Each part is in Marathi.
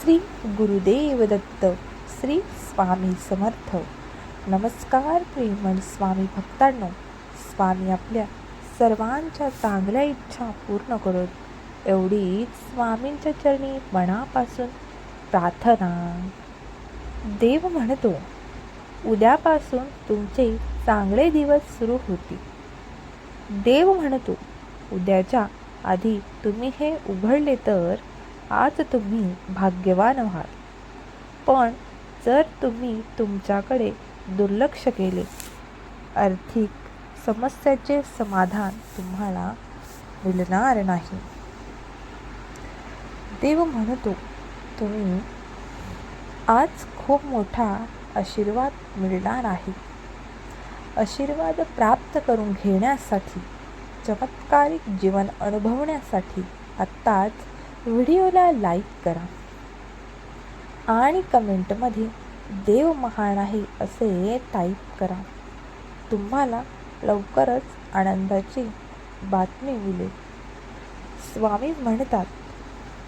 श्री गुरुदेव दत्त श्री स्वामी समर्थ. नमस्कार प्रेमळ स्वामी भक्तांनो. स्वामी आपल्या सर्वांच्या चांगल्या इच्छा पूर्ण करत एवढीच स्वामींच्या चरणी मनापासून प्रार्थना. देव म्हणतो उद्यापासून तुमचे चांगले दिवस सुरू होतील. देव म्हणतो उद्याच्या आधी तुम्ही हे उघडले तर आज तुम्ही भाग्यवान व्हाल. पण जर तुम्ही तुमच्याकडे दुर्लक्ष केले आर्थिक समस्याचे समाधान तुम्हाला मिळणार नाही. देव म्हणतो तुम्ही आज खूप मोठा आशीर्वाद मिळणार आहे. आशीर्वाद प्राप्त करून घेण्यासाठी चमत्कारिक जीवन अनुभवण्यासाठी आत्ताच व्हिडिओला लाईक करा आणि कमेंटमध्ये देव महान आहे असे टाईप करा. तुम्हाला लवकरच आनंदाची बातमी मिळेल. स्वामी म्हणतात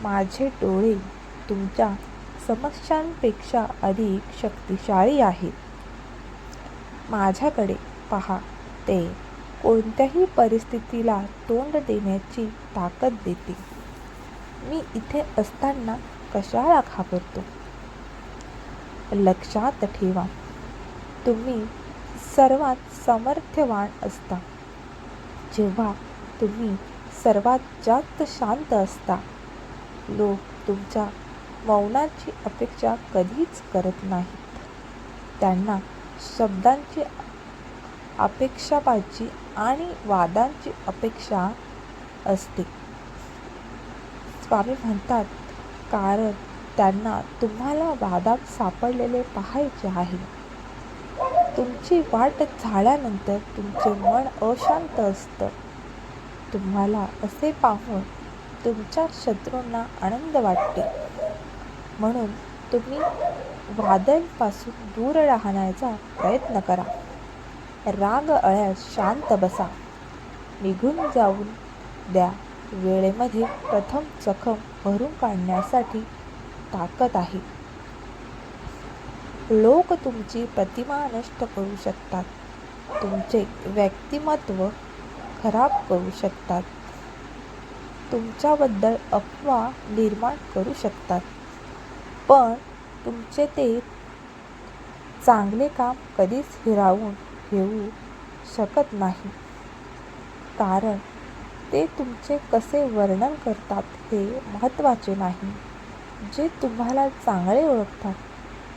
माझे डोळे तुमच्या समस्यांपेक्षा अधिक शक्तिशाली आहेत. माझ्याकडे पहा ते कोणत्याही परिस्थितीला तोंड देण्याची ताकद देते. मी इथे असताना कशाला घाबरतो? लक्षात ठेवा तुम्ही सर्वात सामर्थ्यवान असता. जेव्हा तुम्ही सर्वात जास्त शांत असता लोक तुमच्या मौनाची अपेक्षा कधीच करत नाहीत. त्यांना शब्दांची अपेक्षाबाजी आणि वादांची अपेक्षा असते. स्वामी म्हणतात कारण त्यांना तुम्हाला वादात सापडलेले पाहायचे आहे. तुमची वाट झाल्यानंतर तुमचे मन अशांत असतं. तुम्हाला असे पाहून तुमच्या शत्रूंना आनंद वाटते. म्हणून तुम्ही वादळपासून दूर राहण्याचा प्रयत्न करा. राग अळ्यास शांत बसा. निघून जाऊन द्या. वेळेमध्ये प्रथम जखम भरून काढण्यासाठी ताकद आहे. लोक तुमची प्रतिमा नष्ट करू शकतात. तुमचे व्यक्तिमत्व खराब करू शकतात. तुमच्याबद्दल अफवा निर्माण करू शकतात. पण तुमचे ते चांगले काम कधीच हिरावून घेऊ शकत नाही. कारण ते तुमचे कसे वर्णन करतात हे महत्त्वाचे नाही. जे तुम्हाला चांगले ओळखतात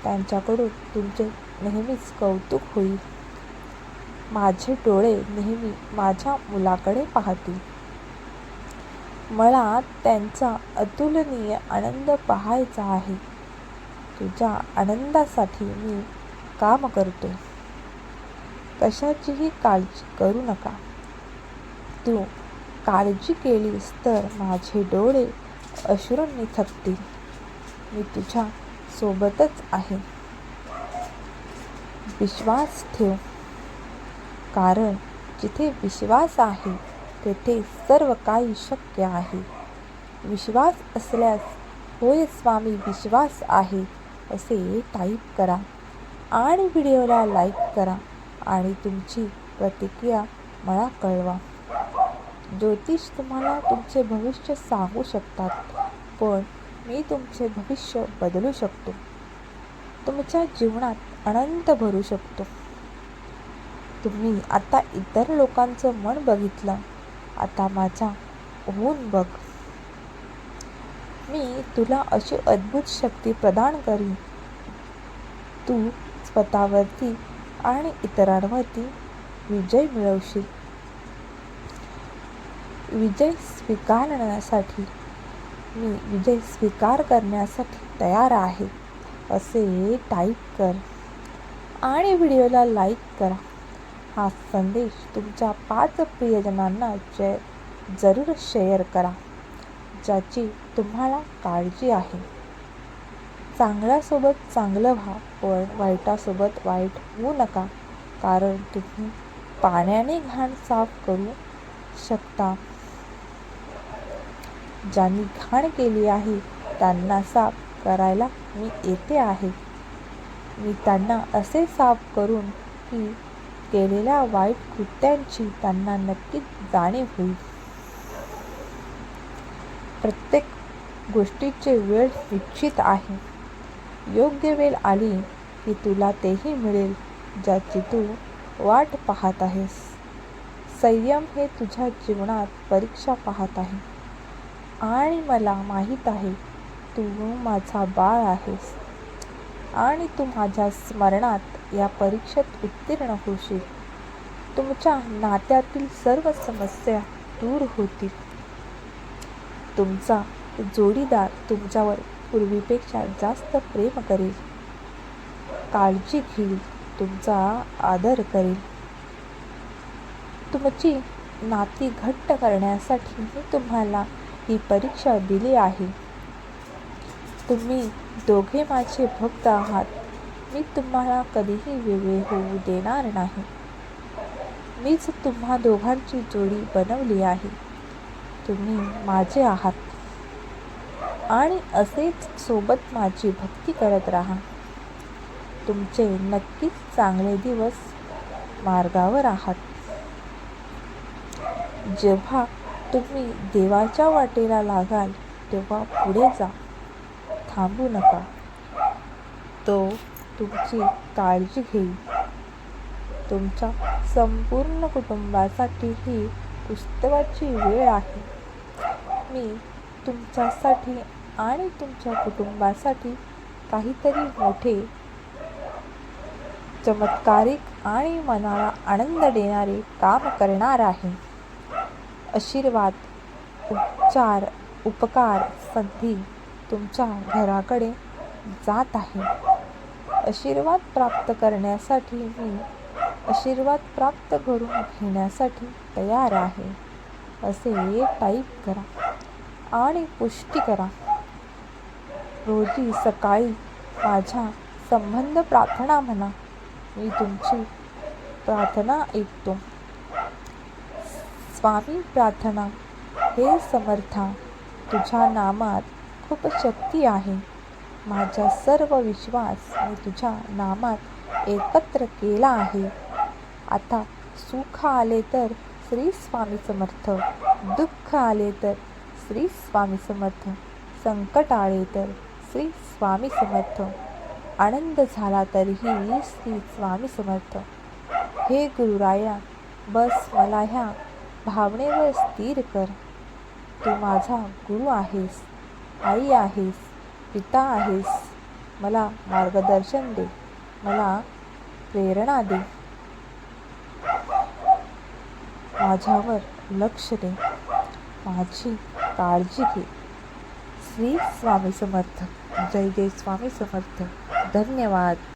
त्यांच्याकडून तुमचे नेहमीच कौतुक होईल. माझे डोळे नेहमी माझ्या मुलाकडे पाहतील. मला त्यांचा अतुलनीय आनंद पाहायचा आहे. तुझ्या आनंदासाठी मी काम करतो. कशाचीही काळजी करू नका. तू काळजी केलीस तर माझे डोळे अश्रूंनी थकतील. मी तुझ्या सोबतच आहे. विश्वास ठेव. कारण जिथे विश्वास आहे तेथे सर्व काही शक्य आहे. विश्वास असल्यास होय स्वामी विश्वास आहे असे टाईप करा आणि व्हिडिओला लाईक करा आणि तुमची प्रतिक्रिया मला कळवा. ज्योतिष तुम्हाला तुमचे भविष्य सांगू शकतात पण मी तुमचे भविष्य बदलू शकतो. तुमच्या जीवनात आनंद भरू शकतो. तुम्ही आता इतर लोकांचं मन बघितलं आता माझा होऊन बघ. मी तुला अशी अद्भुत शक्ती प्रदान करीन. तू स्वतःवरती आणि इतरांवरती विजय मिळवशील. विजय स्वीकारण्यासाठी मी विजय स्वीकार करण्यासाठी तयार आहे असे टाईप कर. आणि व्हिडिओला लाईक करा. हा संदेश तुमच्या पाच प्रियजनांना जे जरूर शेअर करा ज्याची तुम्हाला काळजी आहे. चांगल्यासोबत चांगलं व्हा पण वाईटासोबत वाईट होऊ नका कारण तुम्ही पाण्याने घाण साफ करू शकता. ज्यांनी घाण केली आहे त्यांना साफ करायला मी येते आहे. मी त्यांना असे साफ करून की केलेल्या वाईट कृत्यांची त्यांना नक्कीच जाणीव होईल. प्रत्येक गोष्टीचे वेळ निश्चित आहे. योग्य वेळ आली की तुला तेही मिळेल ज्याची तू वाट पाहत आहेस. संयम हे तुझ्या जीवनात परीक्षा पाहत आहे. आणि मला माहीत आहे तू माझा बाळ आहेस. आणि तू माझ्या स्मरणात या परीक्षेत उत्तीर्ण होशील. तुमच्या नात्यातील सर्व समस्या दूर होतील. तुमचा जोडीदार तुमच्यावर पूर्वीपेक्षा जास्त प्रेम करेल. काळजी घेईल तुमचा आदर करेल. तुमची नाती घट्ट करण्यासाठी मी तुम्हाला ही परीक्षा दिली आहे. तुम्ही दोघे माझे भक्त आहात. मी तुम्हाला कधीही वेगळे होऊ देणार नाही. मीच तुम्हा दोघांची जोडी बनवली आहे. तुम्ही माझे आहात. आणि असेच सोबत माझी भक्ती करत राहा. तुमचे नक्कीच चांगले दिवस मार्गावर आहात. जेव्हा तुम्ही देवाच्या वाटेला लागाल तेव्हा पुढे जा. थांबू नका. तो तुमची काळजी घेईल. तुमच्या संपूर्ण कुटुंबासाठी ही उत्सवाची वेळ आहे. मी तुमच्यासाठी आणि तुमच्या कुटुंबासाठी काहीतरी मोठे चमत्कारिक आणि मनाला आनंद देणारे काम करणार आहे. आशीर्वाद उपचार उपकार संधी तुमच्या घराकडे जात आहे. आशीर्वाद प्राप्त करण्यासाठी मी आशीर्वाद प्राप्त करून घेण्यासाठी तयार आहे. असे टाईप करा आणि पुष्टी करा. रोजी सकाळी माझ्या संबंध प्रार्थना म्हणा. मी तुमची प्रार्थना ऐकतो. स्वामी प्रार्थना. हे समर्था तुझ्या नामात खूप शक्ती आहे. माझा सर्व विश्वास मी तुझ्या नामात एकत्र केला आहे. आता सुख आले तर श्री स्वामी समर्थ दुःख आले तर श्री स्वामी समर्थ संकट आले तर श्री स्वामी समर्थ आनंद झाला तरीही श्री स्वामी समर्थ. हे गुरुराया बस मला ह्या भावनेवर स्थिर कर. तू माझा गुरु आहेस आई आहेस पिता आहेस. मला मार्गदर्शन दे मला प्रेरणा दे. माझ्यावर लक्ष दे माझी काळजी घे. श्री स्वामी समर्थ. जय जय स्वामी समर्थ. धन्यवाद.